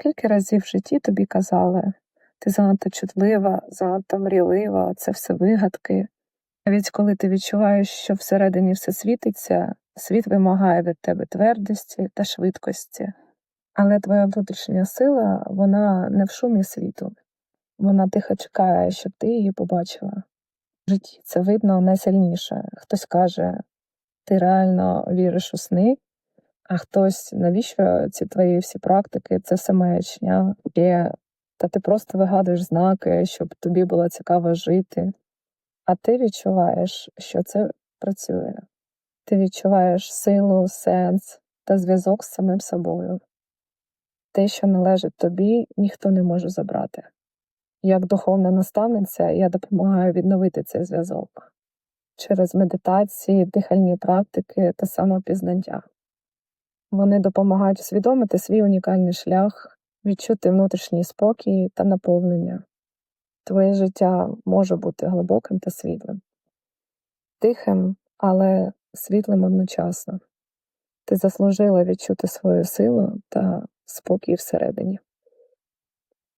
Скільки разів в житті тобі казали, ти занадто чутлива, занадто мрійлива, це все вигадки. Навіть коли ти відчуваєш, що всередині все світиться, світ вимагає від тебе твердості та швидкості. Але твоя внутрішня сила, вона не в шумі світу. Вона тихо чекає, щоб ти її побачила. В житті це видно найсильніше. Хтось каже, ти реально віриш у сни, а хтось, навіщо ці твої всі практики, це все маячня, є, та ти просто вигадуєш знаки, щоб тобі було цікаво жити. А ти відчуваєш, що це працює. Ти відчуваєш силу, сенс та зв'язок з самим собою. Те, що належить тобі, ніхто не може забрати. Як духовна наставниця, я допомагаю відновити цей зв'язок через медитації, дихальні практики та самопізнання. Вони допомагають усвідомити свій унікальний шлях, відчути внутрішній спокій та наповнення. Твоє життя може бути глибоким та світлим, тихим, але світлим одночасно. Ти заслужила відчути свою силу та спокій всередині.